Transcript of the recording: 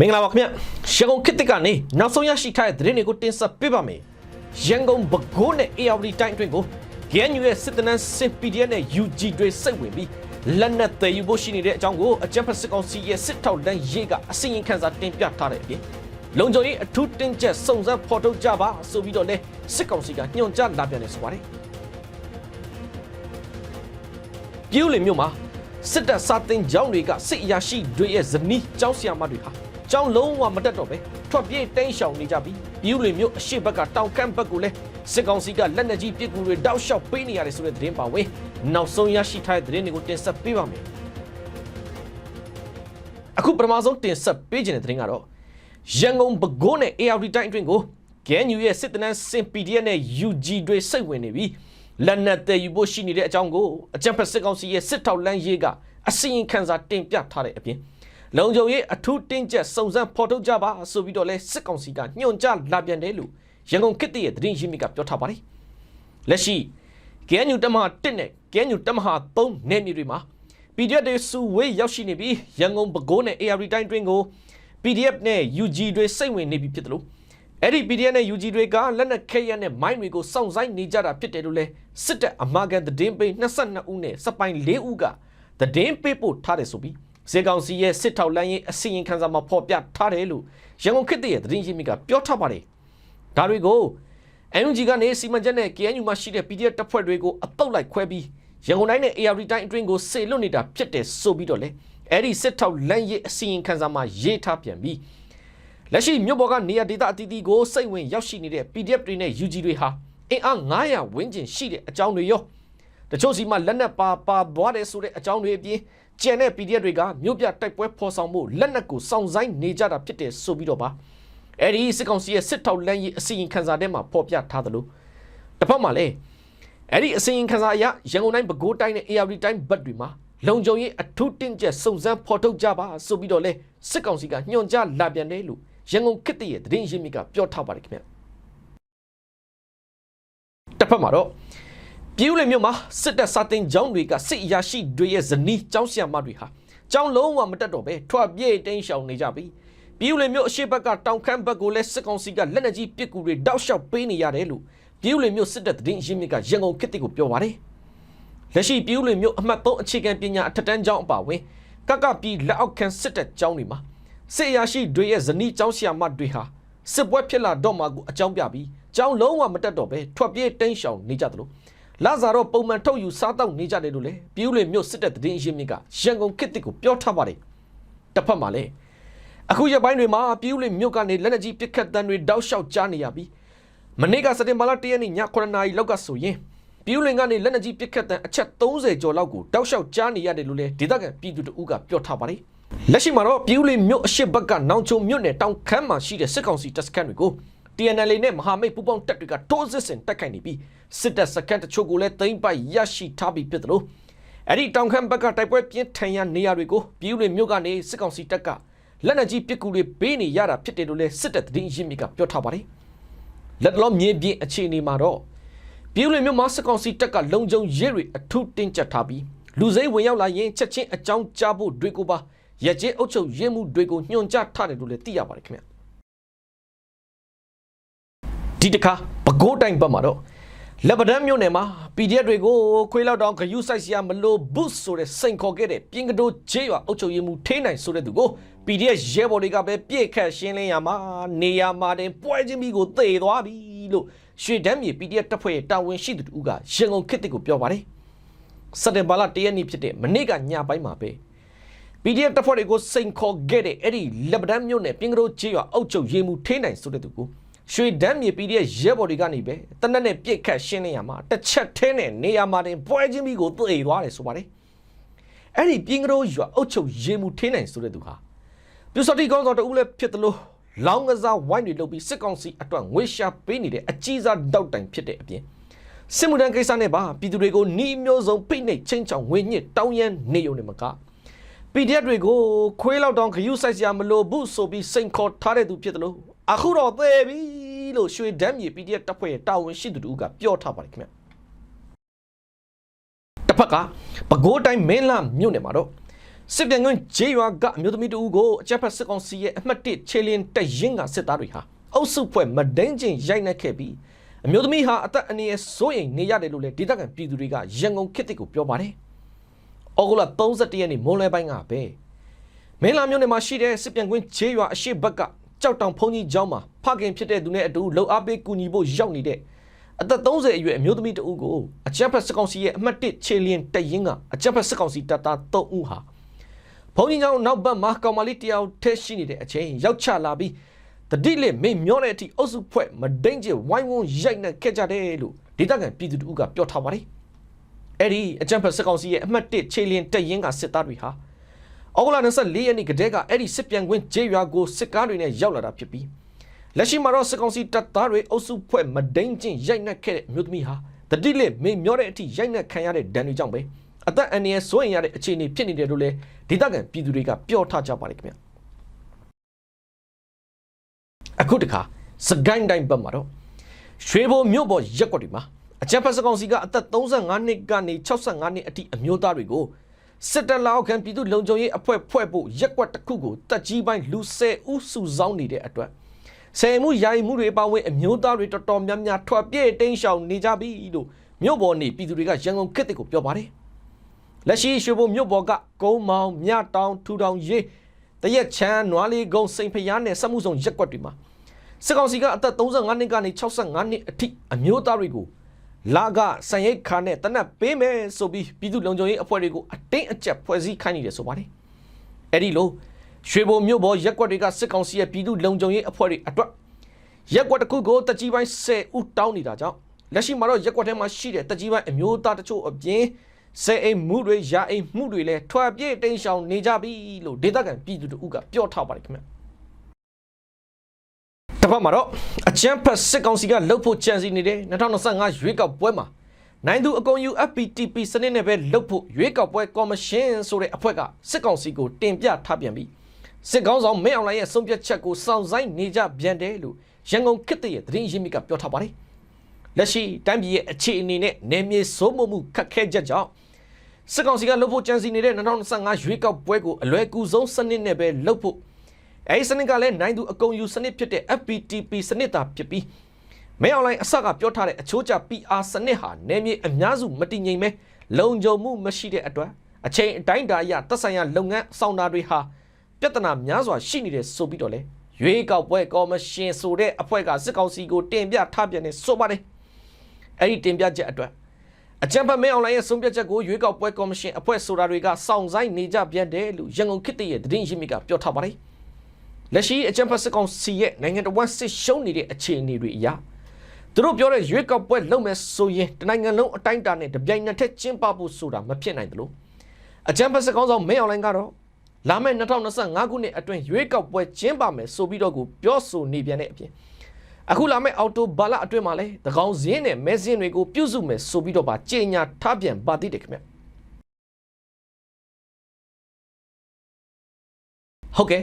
မင်္ဂလာပါခင်ဗျရန်ကုန်ခေတ်တစ်ကနေနောက်ဆုံးရရှိထားတဲ့သတင်းတွေကိုတင်ဆက်ပေးပါမယ်ရန်ကုန်ဘကိုးနဲ့ ARD တိုင်းအတွင်းကို GNU ရဲ့စစ်တနန်းစင် PDF နဲ့ UG တွေစိတ်ဝင်ပြီးလက်နက်တည်ယူဖို့ရှိနေတဲ့အကြောင်းကိုအကြံဖက်စစ်ကောင်စီရဲ့စစ်ထောက်တန်းရေးကအစီရင်ခံစာတင်ပြထားတဲ့အပြင်လုံခြုံရေးအထူးတင်းကျပ်စုံစမ်းဖော်ထုတ်ကြပါဆိုပြီးတော့လဲစစ်ကောင်စီကညွှန်ကြားလာပြန်တယ်ဆိုပါတယ်ပြူးလင်မြို့မှာစစ်တပ်စာတင်ကျောင်းတွေကစစ်အရာရှိတွေရဲ့ဇနီးကျောင်းဆရာမတွေဟာ ကျောင်းလုံးဝမတက်တော့ပဲထွက်ပြေးတိမ်းရှောင်နေကြပြီးပြူးလင်မြို့အရှိဘက်ကတောင်ကန့်ဘက်ကိုလည်းစစ်ကောင်စီကလက်နက်ကြီးပစ်ကူတွေတောက်လျှောက်ပေးနေရတယ်ဆိုတဲ့သတင်းပါဝင်နောက်ဆုံးရရှိထားတဲ့သတင်းတွေကိုတင်ဆက်ပေးပါမယ်အခုပထမဆုံးတင်ဆက်ပေးခြင်းတဲ့သတင်းကတော့ရန်ကုန်ဘကိုးနဲ့ ARD တိုင်းအတွင်းကို GNU ရဲ့စစ်တနန်းစင် PDF နဲ့ UG တွေစိတ်ဝင်နေပြီးလက်နက်တည်ယူဖို့ရှိနေတဲ့အကြောင်းကိုအကြံဖက်စစ်ကောင်စီရဲ့စစ်ထောက်လန်းရေးကအစီရင်ခံစာတင်ပြထားတဲ့အပြင် လုံခြုံရေးအထူးတင်းကျပ်စုံစမ်းဖော်ထုတ်ကြပါဆိုပြီးတော့လဲစစ်ကောင်စီကညွှန်ကြားလာပြန်တယ်လို့ရန်ကုန်ခေတ်တရဲ့သတင်းရင်းမြစ်ကပြောထားပါတယ်လက်ရှိ GNU တမဟာ1နဲ့ GNU တမဟာ3နယ်မြေတွေမှာ PDF တွေစုဝေးရောက်ရှိနေပြီးရန်ကုန်ပဲခူးနဲ့ AR တိုင်းတွင်းကို PDF နဲ့ UG တွေစိတ်ဝင်နေပြီဖြစ်တယ်လို့အဲ့ဒီ PDF နဲ့ UG တွေကလက်နက်ခဲယမ်းနဲ့မိုင်းတွေကိုစောင့်ဆိုင်နေကြတာဖြစ်တယ်လို့လဲစစ်တပ်အမာကန်သတင်းပေး22ဦးနဲ့စပိုင်4ဦးကသတင်းပေးပို့ထားတယ်ဆိုပြီး စေကောင်စီရဲ့စစ်ထောက်လမ်းရေးအစီရင်ခံစာမှာဖော်ပြထားတယ်လို့ရန်ကုန်ခေတ်တရဲ့သတင်းရင်းမြစ်ကပြောထားပါတယ်ဒါတွေကို NUG ကနေစီမံချက်နဲ့ KNU မှာရှိတဲ့ PDF တပ်ဖွဲ့တွေကိုအတုပ်လိုက်ခွဲပြီးရန်ကုန်တိုင်းနဲ့ AR တိုင်းအတွင်းကိုဆေလွတ်နေတာဖြစ်တယ်ဆိုပြီးတော့လေအဲ့ဒီစစ်ထောက်လမ်းရေးအစီရင်ခံစာမှာရေးထားပြန်ပြီးလက်ရှိမြို့ပေါ်ကနေရာဒေသအသီးသီးကိုစိတ်ဝင်ရောက်ရှိနေတဲ့ PDF တွေနဲ့ UG တွေဟာအင်အား900ဝန်းကျင်ရှိတဲ့အကြောင်းတွေရောတချို့စီမှာလက်နက်ပါပါသွားတယ်ဆိုတဲ့အကြောင်းတွေအပြင် ကျန်တဲ့ PDF တွေကမြို့ပြတိုက်ပွဲဖော်ဆောင်မှုလက်နက်ကိုစောင့်ဆိုင်နေကြတာဖြစ်တယ်ဆိုပြီးတော့ပါအဲ့ဒီစစ်ကောင်စီရဲ့စစ်ထောက်လမ်းရေးအစီရင်ခံစာထဲမှာဖော်ပြထားသလိုတစ်ဖက်မှာလည်းအဲ့ဒီအစီရင်ခံစာအရရန်ကုန်တိုင်းပဲခူးတိုင်းနဲ့ AR တိုင်းဘက်တွေမှာလုံခြုံရေးအထူးတင်းကျပ်စုံစမ်းဖော်ထုတ်ကြပါဆိုပြီးတော့လဲစစ်ကောင်စီကညွှန်ကြားလာပြန်တယ်လို့ရန်ကုန်ခေတ်တရဲ့သတင်းရင်းမြစ်ကပြောထားပါတယ်ခင်ဗျတစ်ဖက်မှာတော့ ပြူးလေမြို့မှာစစ်တပ်စာတင်ကျောင်းတွေကစစ်အရာရှိတွေရဲ့ဇနီးကျောင်းဆရာမတွေဟာကျောင်းလုံးဝမတက်တော့ပဲထွက်ပြေးတိမ်းရှောင်နေကြပြီပြူးလေမြို့အရှိဘက်ကတောင်ခမ်းဘက်ကိုလည်းစစ်ကောင်စီကလက်နက်ကြီးပစ်ကူတွေတောက်လျှောက်ပေးနေရတယ်လို့ပြူးလေမြို့စစ်တပ်သတင်းရင်းမြစ်ကရန်ကုန်ခေတ်တကိုပြောပါတယ်လက်ရှိပြူးလေမြို့အမှတ်3အခြေခံပညာအထက်တန်းကျောင်းအပါအဝင်ကကပြည်လက်အောက်ခံစစ်တပ်ကျောင်းတွေမှာစစ်အရာရှိတွေရဲ့ဇနီးကျောင်းဆရာမတွေဟာစစ်ပွဲဖြစ်လာတော့မှကိုအကြောင်းပြပြီးကျောင်းလုံးဝမတက်တော့ပဲထွက်ပြေးတိမ်းရှောင်နေကြတယ်လို့ လာဇာတော့ပုံမှန်ထုတ်ယူစားတောက်နေကြတယ်လို့လေပြူးလေမြို့စစ်တပ်သတင်းရင်းမြစ်ကရန်ကုန်ခေတ်တကိုပြောထားပါတယ်တစ်ဖက်မှာလည်းအခုရက်ပိုင်းတွေမှာပြူးလင်မြို့ကနေလက်နက်ကြီးပစ်ခတ်တန်းတွေတောက်လျှောက်ကြားနေရပြီးမနေ့ကစက်တင်ဘာလ၁ရက်နေ့ည9နာရီလောက်ကဆိုရင်ပြူးလင်ကနေလက်နက်ကြီးပစ်ခတ်တန်းအချက်30ကျော်လောက်ကိုတောက်လျှောက်ကြားနေရတယ်လို့လည်းဒေသခံပြည်သူတို့ကပြောထားပါတယ်လက်ရှိမှာတော့ပြူးလင်မြို့အရှိဘက်ကနောင်ချုံမြို့နယ်တောင်ခမ်းမှာရှိတဲ့စစ်ကောင်စီတပ်စခန်းတွေကို TNL နဲ့မဟာမိတ်ပူးပေါင်းတပ်တွေကတိုးစစ်ဆင်တိုက်ခိုက်နေပြီးစစ်တပ်စခန်းတချို့ကိုလည်းသိမ်းပိုက်ရရှိထားပြီးဖြစ်တယ်လို့အဲ့ဒီတောင်ခမ်းဘက်ကတိုက်ပွဲပြင်းထန်ရနေရာတွေကိုပြူးလင်မြို့ကနေစစ်ကောင်စီတပ်ကလက်နက်ကြီးပစ်ကူတွေပေးနေရတာဖြစ်တယ်လို့လည်းစစ်တပ်သတင်းရင်းမြစ်ကပြောထားပါတယ်။လက်တော်မြေပြင်အခြေအနေမှာတော့ပြည်ဦးလွင်မြို့မှာစစ်ကောင်စီတပ်ကလုံခြုံရေးတွေအထူးတင်းကျပ်ထားပြီးလူစိမ်းဝင်ရောက်လာရင်ချက်ချင်းအကြောင်းကြားဖို့တွေကိုပါရကျင်းအုပ်ချုပ်ရေးမှုတွေကိုညွှန်ကြားထားတယ်လို့လည်းသိရပါတယ်ခင်ဗျ။ ဒီတခါပဲခူးတိုင်းဘက်မှာတော့လက်ပဒန်းမြို့နယ်မှာ PDF တွေကိုခွေးလောက်တောင်ဂယုစိုက်စရာမလိုဘူးဆိုတဲ့စိန်ခေါ်ခဲ့တဲ့ပြင်ကတိုးချေးရွာအုပ်ချုပ်ရေးမှုထိန်းနိုင်ဆိုတဲ့သူကို PDF ရဲဘော်တွေကပဲပြည့်ခတ်ရှင်းလင်းရမှာနေရမှာတင်ပွဲချင်းပြီးကိုသေသွားပြီလို့ရွှေဒန်းမြေ PDF တပ်ဖွဲ့ရဲ့တာဝန်ရှိသူတူကရန်ကုန်ခေတ်တစ်ကိုပြောပါတယ်စက်တင်ဘာလ၁ရက်နေ့ဖြစ်တဲ့မနေ့ကညပိုင်းမှာပဲ PDF တပ်ဖွဲ့တွေကိုစိန်ခေါ်ခဲ့တဲ့အဲ့ဒီလက်ပဒန်းမြို့နယ်ပြင်ကတိုးချေးရွာအုပ်ချုပ်ရေးမှုထိန်းနိုင်ဆိုတဲ့သူကို ရွှေဒန်းမြေ PDF ရဲဘော်တွေကနေပဲတနက်နဲ့ပြစ်ခတ်ရှင်းနေရမှာတစ်ချက်ထဲနဲ့နေရာမှာတင်ပွဲချင်းပြီးကိုသိသွားတယ်ဆိုပါတယ်အဲ့ဒီပြင်ကတိုးရွာအုပ်ချုပ်ရေးမှုထိန်းနိုင်ဆိုတဲ့သူဟာပြူစော်တီကောင်းဆောင်တဦးလည်းဖြစ်တယ်လို့လောင်းကစားဝိုင်းတွေလုပ်ပြီးစစ်ကောင်စီအတွက်ငွေရှာပေးနေတဲ့အကြီးစားတောက်တိုင်ဖြစ်တဲ့အပြင်စစ်မှုထမ်းကိစ္စနဲ့ပါပြည်သူတွေကိုနှီးမျိုးစုံဖိနှိပ်ချင်းချောင်ငွေညစ်တောင်းရမ်းနေုံနဲ့မက PDF တွေကိုခွေးလောက်တောင်ဂယုစိုက်စရာမလိုဘူးဆိုပြီးစိန်ခေါ်ထားတဲ့သူဖြစ်တယ်လို့ အခုတော့သေပြီလို့ရွှေဒမ်းမြေ PDF တပ်ဖွဲ့ရဲ့တာဝန်ရှိသူတို့ကပြောထားပါတယ်ခင်ဗျတစ်ဖက်ကပဲခူးတိုင်းမင်းလာမြို့နယ်မှာတော့စစ်ပြန်ကွင်းဂျေးရွာကအမျိုးသမီးတဦးကိုအကြမ်းဖက်စစ်ကောင်စီရဲ့အမှတ်၁ခြေလင်းတပ်ရင်းကစစ်သားတွေဟာအုပ်စုဖွဲ့မဒိန်ချင်းရိုက်နှက်ခဲ့ပြီးအမျိုးသမီးဟာအသက်အန္တရာယ်စိုးရိမ်နေရတယ်လို့လည်းဒေသခံပြည်သူတွေကရန်ကုန်ခေတ်သစ်ကိုပြောပါတယ်။ဩဂုတ်လ31ရက်နေ့မွန်းလွဲပိုင်းကပဲမင်းလာမြို့နယ်မှာရှိတဲ့စစ်ပြန်ကွင်းဂျေးရွာအရှိတ်ဘက်က ကြောက်တောင်ဖုန်ကြီးကျောင်းမှာဖခင်ဖြစ်တဲ့သူနဲ့အတူလှုပ်အားပေးကူညီဖို့ရောက်နေတဲ့အသက်30အရွယ်အမျိုးသမီးတဦးကိုအကြမ်းဖက်စစ်ကောင်စီရဲ့အမှတ်၁ခြေလင်းတပ်ရင်းကအကြမ်းဖက်စစ်ကောင်စီတပ်သား3ဦးဟာဘုန်းကြီးကျောင်းနောက်ဘက်မှာကောင်မလေးတယောက်ထက်ရှိနေတဲ့အချိန်ရောက်ချလာပြီးတတိလေးမင်းမျောတဲ့အထိအုပ်စုဖွဲ့မဒိမ့်ကျဝိုင်းဝန်းရိုက်နှက်ခဲ့ကြတယ်လို့ဒေသခံပြည်သူတို့ကပြောထားပါတယ်။အဲ့ဒီအကြံဖက်စစ်ကောင်စီရဲ့အမှတ်၁ခြေလင်းတက်ရင်ကစစ်သားတွေဟာ အောက်ဂလ24ရက်နေ့ကတည်းကအဲ့ဒီစစ်ပြန်ကွင်းဂျေရွာကိုစစ်ကားတွေနဲ့ရောက်လာတာဖြစ်ပြီးလက်ရှိမှာတော့စစ်ကောင်စီတပ်သားတွေအုပ်စုဖွဲ့မဒိမ့်ကျရိုက်နှက်ခဲ့တဲ့အမျိုးသမီးဟာတတိလေးမင်းမျောတဲ့အထိရိုက်နှက်ခံရတဲ့ဒဏ်တွေကြောင့်ပဲအသက်အန္တရာယ်စိုးရင်ရတဲ့အခြေအနေဖြစ်နေတယ်လို့လည်းဒေသခံပြည်သူတွေကပြောထားကြပါတယ်ခင်ဗျအခုတခါစကိုင်းတိုင်းဘက်မှာတော့ရွှေဘုံမြို့ပေါ်ရက်ကွက်တွေမှာအကြမ်းဖက်စကောင်စီကအသက်35နှစ်ကနေ65နှစ်အထိအမျိုးသားတွေကို စစ်တပ်လောက်ခံပြည်သူလုံခြုံရေးအဖွဲ့ဖွဲ့ဖို့ရက်ကွက်တစ်ခုကိုတက်ကြီးပိုင်းလူ10ဦးစုဆောင်းနေတဲ့အတွက်ဆယ်မှုယာယီမှုတွေပါဝင်အမျိုးသားတွေတော်တော်များများထွက်ပြေးတိမ်းရှောင်နေကြပြီလို့မြို့ပေါ်နေပြည်သူတွေကရန်ကုန်ခေတ်တစ်ကိုပြောပါတယ်လက်ရှိရွှေဘုံမြို့ပေါ်ကကုန်းမောင်မြတောင်ထူတောင်ရေးတရက်ချမ်းနွားလေးကုန်းစိန်ဖျားနဲ့စက်မှုဆောင်ရက်ကွက်တွေမှာစစ်ကောင်စီကအသက်35နှစ်ကနေ65နှစ်အထိအမျိုးသားတွေကို လာကစံရိတ်ခါနဲ့တနက်ပေးမယ်ဆိုပြီးပြည်သူ့လုံခြုံရေးအဖွဲ့တွေကိုအတင်းအကျပ်ဖွဲ့စည်းခိုင်းနေတယ်ဆိုပါတယ်အဲ့ဒီလိုရွှေဘုံမြို့ပေါ်ရက်ကွက်တွေကစစ်ကောင်စီရဲ့ပြည်သူ့လုံခြုံရေးအဖွဲ့တွေအတွက်ရက်ကွက်တစ်ခုကိုတကြီးပိုင်း10ဦးတောင်းနေတာကြောင့်လက်ရှိမှာတော့ရက်ကွက်ထဲမှာရှိတဲ့တကြီးပိုင်းအမျိုးသားတချို့အပြင်ဆဲအိမ်မှုတွေရာအိမ်မှုတွေလည်းထွက်ပြေးတိမ်းရှောင်နေကြပြီလို့ဒေသခံပြည်သူတို့ကပြောထားပါတယ်ခင်ဗျ တစ်ဖက်မှာတော့အချမ်းဖက်စစ်ကောင်စီကလှုပ်ဖို့ကြံစီနေတဲ့2025ရွေးကောက်ပွဲမှာနိုင်သူအကုန်ယူ FPTP စနစ်နဲ့ပဲလှုပ်ဖို့ရွေးကောက်ပွဲကော်မရှင်ဆိုတဲ့အဖွဲ့ကစစ်ကောင်စီကိုတင်ပြထားပြန်ပြီးစစ်ကောင်ဆောင်မင်းအောင်လှိုင်ရဲ့ဆုံးဖြတ်ချက်ကိုစောင့်ဆိုင်နေကြပြန်တယ်လို့ရန်ကုန်ခေတ်ရဲ့သတင်းရင်းမြစ်ကပြောထားပါတယ်လက်ရှိတိုင်းပြည်ရဲ့အခြေအနေနဲ့နေမြေစိုးမိုးမှုခက်ခဲချက်ကြောင့်စစ်ကောင်စီကလှုပ်ဖို့ကြံစီနေတဲ့2025ရွေးကောက်ပွဲကိုအလွယ်ကူဆုံးစနစ်နဲ့ပဲလှုပ်ဖို့ အဲဒီစနစ်ကလည်းနိုင်သူအကုန်ယူစနစ်ဖြစ်တဲ့ FPTP စနစ်သာဖြစ်ပြီးမဲအွန်လိုင်းအဆက်ကပြောထားတဲ့အချိုးကျ PR စနစ်ဟာနေမြေအများစုမတည်ငြိမ်ပဲလုံခြုံမှုမရှိတဲ့အတွက်အချိန်အတိုင်းအတာအရသက်ဆိုင်ရာလုပ်ငန်းဆောင်တာတွေဟာပြဿနာများစွာရှိနေတယ်ဆိုပြီးတော့လေရွေးကောက်ပွဲကော်မရှင်ဆိုတဲ့အဖွဲ့ကစစ်ကောင်စီကိုတင်ပြထားပြန်နေဆိုပါတယ်အဲ့ဒီတင်ပြချက်အတွက်အကြံဖတ်မဲအွန်လိုင်းရဲ့ဆုံးဖြတ်ချက်ကိုရွေးကောက်ပွဲကော်မရှင်အဖွဲ့ဆိုတာတွေကစောင့်ဆိုင်နေကြပြန်တယ်လို့ရန်ကုန်ခေတ်ရဲ့သတင်းရင်းမြစ်ကပြောထားပါတယ် လက်ရှိအကြံဖတ်စစ်ကောင်စီရဲ့နိုင်ငံတော်ဝန်စစ်ရှုံးနေတဲ့အခြေအနေတွေအရသူတို့ပြောတဲ့ရွေးကောက်ပွဲလုပ်မယ်ဆိုရင်တနိုင်ငံလုံးအတိုင်းအတာနဲ့တပြိုင်နက်တည်းကျင်းပဖို့ဆိုတာမဖြစ်နိုင်ဘူးလို့အကြံဖတ်စစ်ကောင်ဆောင်မဲအွန်လိုင်းကတော့လာမယ့်2025ခုနှစ်အတွင်းရွေးကောက်ပွဲကျင်းပမယ်ဆိုပြီးတော့ကိုပြောဆိုနေပြန်တဲ့အပြင်အခုလာမယ့်အော်တိုဘာလအတွင်းမှာလဲတကောင်စင်းနဲ့မဲစင်းတွေကိုပြုစုမယ်ဆိုပြီးတော့ပါကြေညာထားပြန်ပါသေးတယ်ခင်ဗျဟုတ်ကဲ့